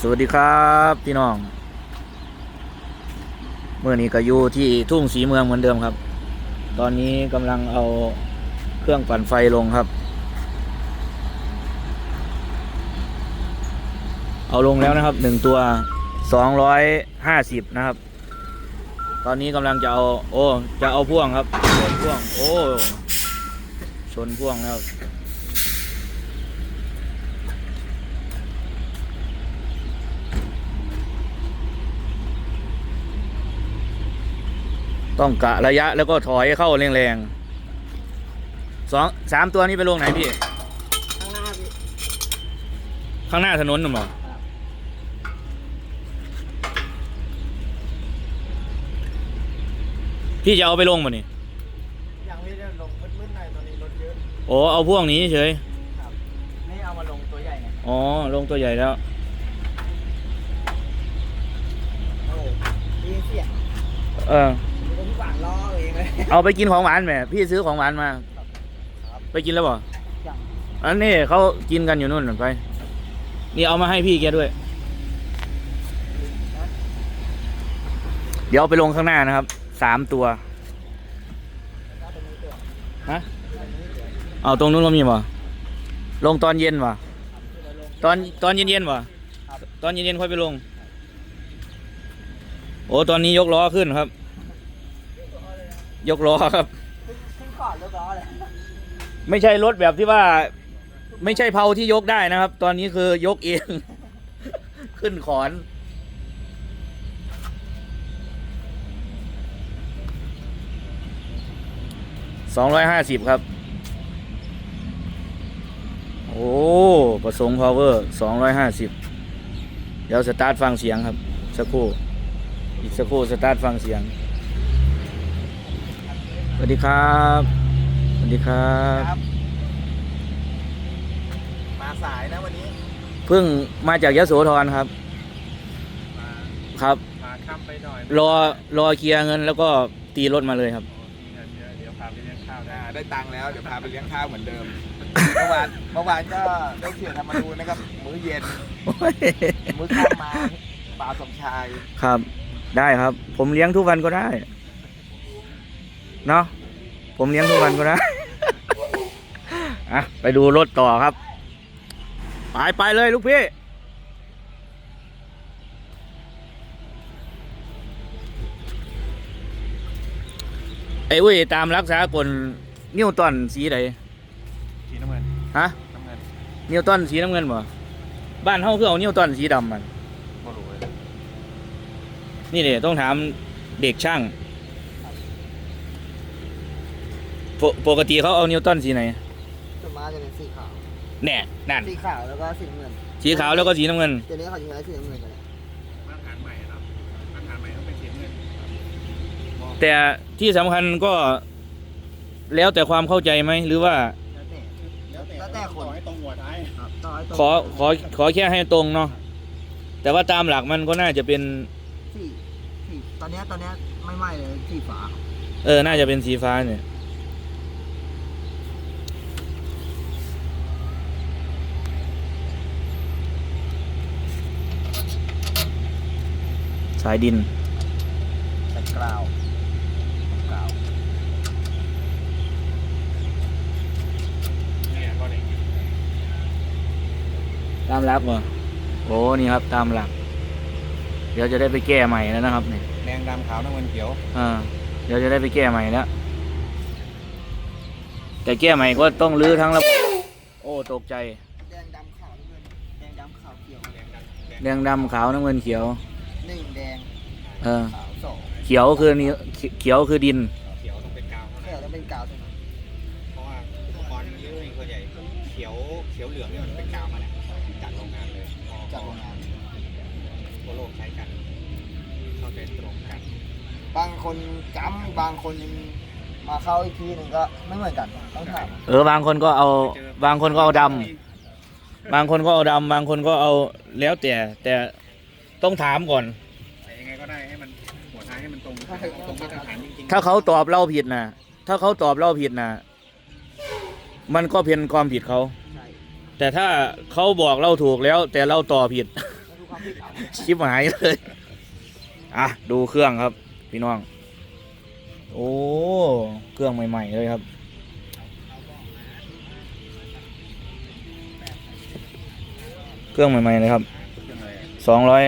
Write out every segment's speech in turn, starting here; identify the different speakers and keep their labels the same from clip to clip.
Speaker 1: สวัสดีครับพี่น้อง เมื่อนี้ก็อยู่ที่ทุ่งสีเมืองเหมือนเดิมครับ ตอนนี้กำลังเอาเครื่องปั่นไฟลงครับ เอาลงแล้วนะครับหนึ่งตัวสองร้อยห้าสิบนะครับ ตอนนี้กำลังจะเอา โอ้ จะเอาพ่วงครับชนพ่วง โอ้ ชนพ่วงแล้ว ต้องกะระยะแล้วก็ถอยเข้าแรงๆสองสามตัวนี้ไปลงไหนพี่
Speaker 2: ข้างหน้าพี่
Speaker 1: ข้างหน้าถนนน่ะหรอพี่จะเอาไปลงมานี่
Speaker 2: ยังไม่ได้ลงมืดๆหน่อยตอนนี้รถเยอะ
Speaker 1: โอ้เอาพวกนี้เฉย
Speaker 2: ครับนี่เอามาลงตัวใหญ่ไง
Speaker 1: อ๋อ ลงตัวใหญ่แล้ว
Speaker 2: โอ้ดีเสียง
Speaker 1: เออ
Speaker 2: ผมฝังล้อ เองเลย
Speaker 1: เอาไปกินของหวานแหมพี่ซื้อของหวานมา
Speaker 2: ครับ
Speaker 1: ไปกินแล้วบ่
Speaker 2: ยัง
Speaker 1: อันนี้เขากินกันอยู่นู่นไป นี่เอามาให้พี่แกด้วย เดี๋ยวเอาไปลงข้างหน้านะครับ สามตัว
Speaker 2: แล้วตรงนี้ตัว
Speaker 1: ฮะ เอาตรงนู้นก็มีบ่ลงตอนเย็นบ่
Speaker 2: ที่เราลง
Speaker 1: ตอนตอนเย็นๆบ่
Speaker 2: ครับ
Speaker 1: ตอนเย็นๆค่อยไปลง โอ้ตอนนี้ยกล้อขึ้นครับ ยกล้อครับ
Speaker 2: ขึ้นขึ้นก่อนรถล้อเลย
Speaker 1: ไม่ใช่รถแบบที่ว่า ไม่ใช่เพาที่ยกได้นะครับ ตอนนี้คือยกเอง ขึ้นขอน สองร้อยห้าสิบครับ โอ้ประสงค์พาวเวอร์สองร้อยห้าสิบเดี๋ยวสตาร์ทฟังเสียงครับ สักครู่ อีกสักครู่สตาร์ทฟังเสียง สวัสดีครับ สวัสดีครับ
Speaker 2: ครับ มาสายนะวันนี้
Speaker 1: เพิ่งมาจากยโสธรครับ
Speaker 3: มา
Speaker 1: ครับ
Speaker 3: มาค่ำไปหน่อย
Speaker 1: รอรอเคลียร์เงินแล้วก็ตีรถมาเลยครับ
Speaker 3: เดี๋ยวเดี๋ยวเดี๋ยวพาไปเลี้ยงข้าวได้
Speaker 2: อ่าได้ตังค์แล้ว เดี๋ยวพาไปเลี้ยงข้าวเหมือนเดิม เมื่อวาน เมื่อวานก็ได้เสียธรรมนูญนะครับ มื้อเย็น มื้อค่ำมาป่าสมชาย
Speaker 1: ครับ ได้ครับ ผมเลี้ยงทุกวันก็ได้ เนาะ ผมเลี้ยงทุกวันก็ได้อะไปดูรถต่อครับ ไปไปเลยลูกพี่ไอ้อุ้ยตามรักษากลนิวตันสีใด
Speaker 3: สีน้ำเงิน
Speaker 1: ฮะ
Speaker 3: น้ำเงิน
Speaker 1: นิวตันสีน้ำเงินบ่บ้านเฮาคือเอานิวตันสีดำมัน
Speaker 3: ก็รู้เลย
Speaker 1: นี่เนี่ยต้องถามเด็กช่าง ปกปกติเขาเอานิวตันสีไหน
Speaker 2: ส่วนมากจะเป็นสีขาว
Speaker 1: แน่นั่น
Speaker 2: สีขาวแล้วก็สีน้ำเงิน
Speaker 1: สีขาวแล้วก็สีน้ำเงิน
Speaker 2: เดี๋ยวนี้เขาจะใช้สีน้ำเงินกันเลย
Speaker 3: มาตรฐานใหม่ครับมาตรฐานใหม่ต้องเป็นสีน้ำเงิน
Speaker 1: แต่ที่สำคัญก็แล้วแต่ความเข้าใจไหมหรือว่า
Speaker 2: แล้วแต่แล้วแต่คน
Speaker 3: ต่อให้ตรงหัวท้าย
Speaker 2: ครับต่อให้ตรง
Speaker 1: ขอขอขอแค่ให้ตรงเนาะแต่ว่าตามหลักมันก็น่าจะเป็น
Speaker 2: สีสีตอนเนี้ยตอนเนี้ยไม่ไหม้เลยสีฟ้า
Speaker 1: เออ น่าจะเป็นสีฟ้าเนี่ยายดิน
Speaker 2: แต่กราวกราว
Speaker 3: เนี่ยก็เนี่ย
Speaker 1: ตามหลักเหรอโอ้นี่ครับตามหลัก เดี๋ยวจะได้ไปแก้ใหม่แล้วนะครับเนี่ย
Speaker 3: แดงดำขาวน้ำเงินเขียว
Speaker 1: อ่าเดี๋ยวจะได้ไปแก้ใหม่แล้วแต่แก้ใหม่ก็ต้องรื้อทั้งระบบโอ้ตกใจ
Speaker 2: แดงดำขาวน้ำเงินแดงดำขาวเขียว
Speaker 3: แดงดำแดง
Speaker 1: แดงดำขาวน้ำเงินเขียว
Speaker 2: หนึ่งแดง
Speaker 1: เออ
Speaker 2: ขาวสอง
Speaker 1: เขียวคือนี่เขียวคือดิน
Speaker 3: เขียวต้องเป็นกาวเท่า
Speaker 2: เขี
Speaker 3: นั้
Speaker 2: ยวนแล้วเป็นกาวเท่านั้น
Speaker 3: เพราะว่าอุปกรณ์เยอะเองส่วนใหญ่เขียวเขียวเหลืองเนี่ยมันเป็นกาวมาแหละจากโรงงานเลย
Speaker 2: จากโรงงาน
Speaker 3: ทั่วโลกใช้กันเข้าใจตรงกัน
Speaker 2: บางคนจำบางคนยังมาเข้าอีกทีหนึ่งก็ไม่เหมือนกันต้องถาม
Speaker 1: เออบางคนก็เอา บางคนก็เอาดำบางคนก็เอาดำบางคนก็เอาแล้วแต่แต่ ต้องถามก่อน
Speaker 3: ใส่ยังไงก็ได้ให้มันหัวท้ายให้มันตรงตรงมาตรฐานจริงๆ
Speaker 1: ถ้าเขาตอบเราผิดนะถ้าเขาตอบเราผิดนะมันก็เป็นความผิดเขา
Speaker 2: ใช่
Speaker 1: แต่ถ้าเขาบอกเราถูกแล้ว แต่เราตอบผิด
Speaker 2: แล้วทุกครั้ง
Speaker 1: ชิบหายเลย อะ ดูเครื่องครับ พี่น้อง โอ้ เครื่องใหม่ ๆ เลยครับ เครื่องใหม่ ๆ เลยครับ สองร้อย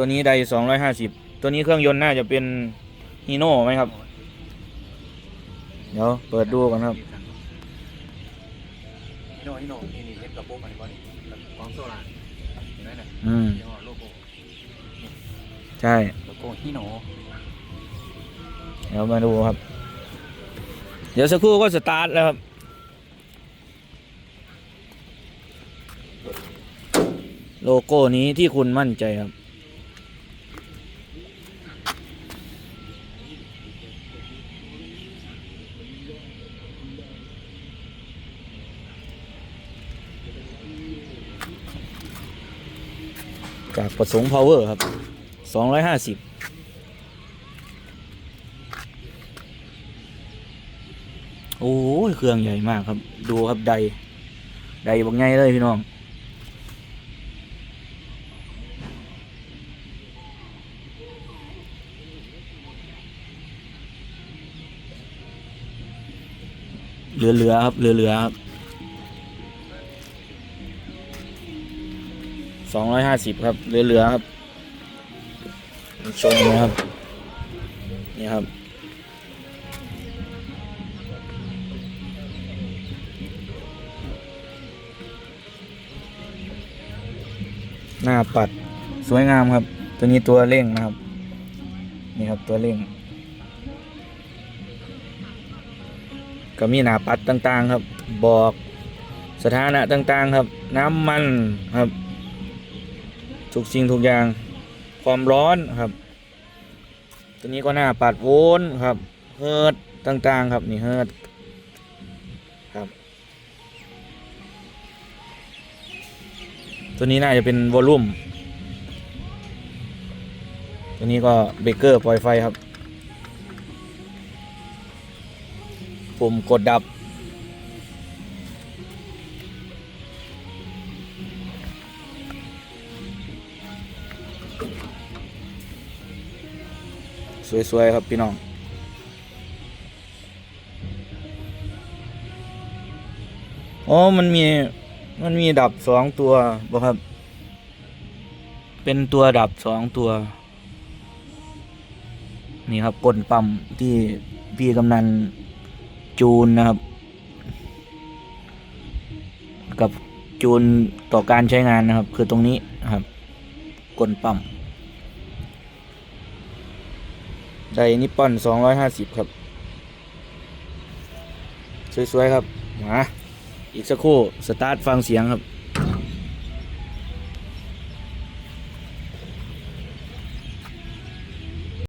Speaker 1: ตัวนี้ใดสองร้อยห้าสิบตัวนี้เครื่องยนต์น่าจะเป็นฮีโน่ไหมครับ เดี๋ยวเปิดดูกันครับ
Speaker 3: ฮิโน่ฮิโน่นี่นี่เห็นกระโปรงมันบ่นี่กองโซล่าเห็นไหมเนี่ย
Speaker 1: อืม
Speaker 3: ยี่ห้อโลโก้
Speaker 1: ใช่
Speaker 3: โลโก้ฮิโน่
Speaker 1: เดี๋ยวมาดูครับ เดี๋ยวสักครู่ก็สตาร์ทแล้วครับโลโก้นี้ที่คุณมั่นใจครับ จากประสงค์พาวเวอร์ครับสองร้อยห้าสิบโอ้ยเครื่องใหญ่มากครับ ดูครับใดใดบักไงเลยพี่น้องเหลือๆครับเหลือเหลือๆครับ องร้อยห้าสิบครับเหลือๆครับชมนะครับ นี่ครับ หน้าปัดสวยงามครับ ตัวนี้ตัวเร่งนะครับ นี่ครับตัวเร่ง ก็มีหน้าปัดต่างๆครับ บอกสถานะต่างๆครับ น้ำมันครับ ทุกสิ่งทุกอย่างความร้อนครับ ตัวนี้ก็หน้าปัดโวลต์ครับเฮิร์ตต่างๆ ครับนี่เฮิร์ตครับ ตัวนี้น่าจะเป็นวอลลุ่มตัวนี้ก็เบรกเกอร์ปล่อยไฟครับ ปุ่มกดดับ สวย ๆ ครับพี่น้องอ๋อมันมีมันมีดับสองตัวบ่ครับ เป็นตัวดับสองตัว นี่ครับกลปั๊มที่พี่กำนันจูนนะครับ กับจูนต่อการใช้งานนะครับ คือตรงนี้นะครับกลปั๊ม ไดนิปปอน250ครับ สวย ๆ ครับ มา อีกสักครู่ สตาร์ทฟังเสียงครับ